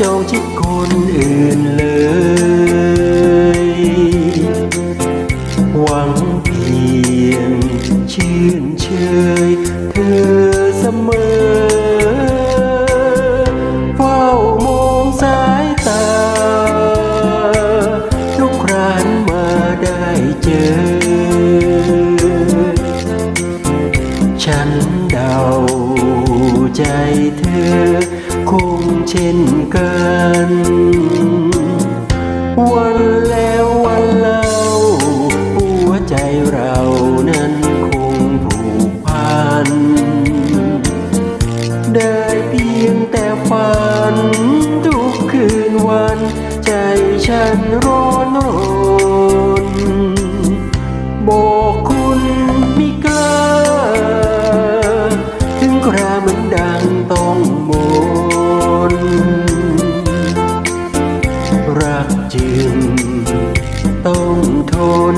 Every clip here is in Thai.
จงชิดคนอื่นเลย หวังเพียงชื่น ใจเธอ คงเช่นกัน วันแล้ววันเล่าหัวใจเรานั้นคงผูกพัน ได้เพียงแต่ฝัน ทุกคืนวัน ใจฉันร จึง ต้องทน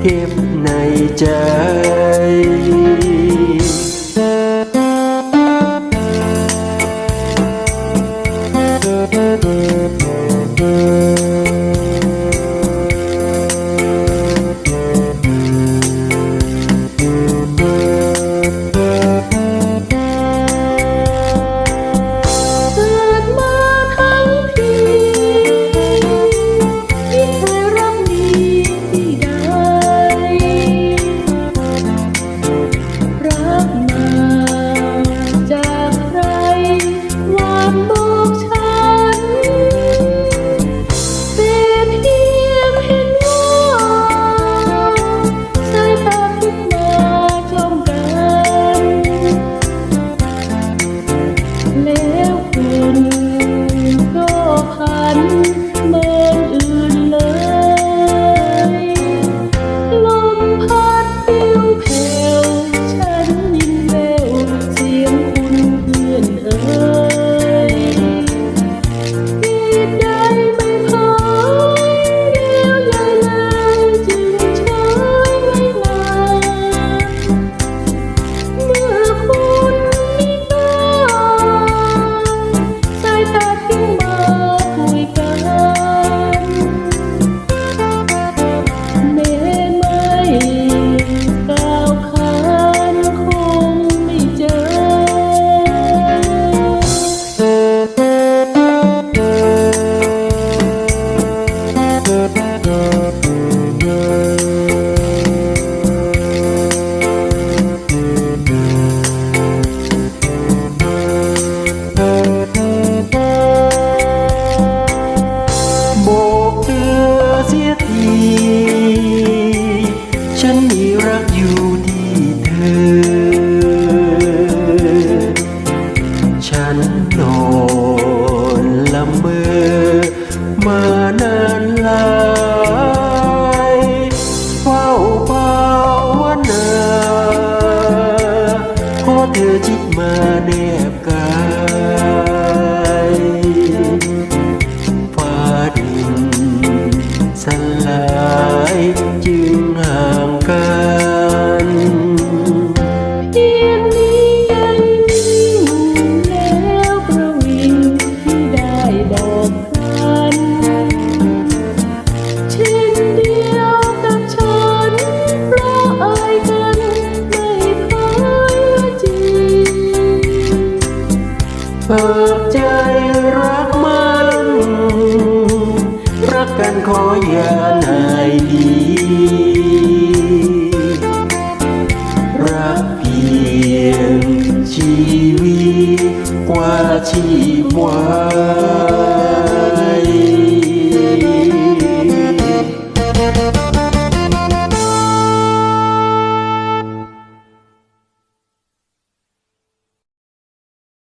เก็บในใจ อยู่ที่เธอ ฉันนอนลำเมอมานานหลายเฝ้าภาวนาขอเธอจิตมาแนบกายฟ้าดินสลาย ชีวิตกว่าชีพไว้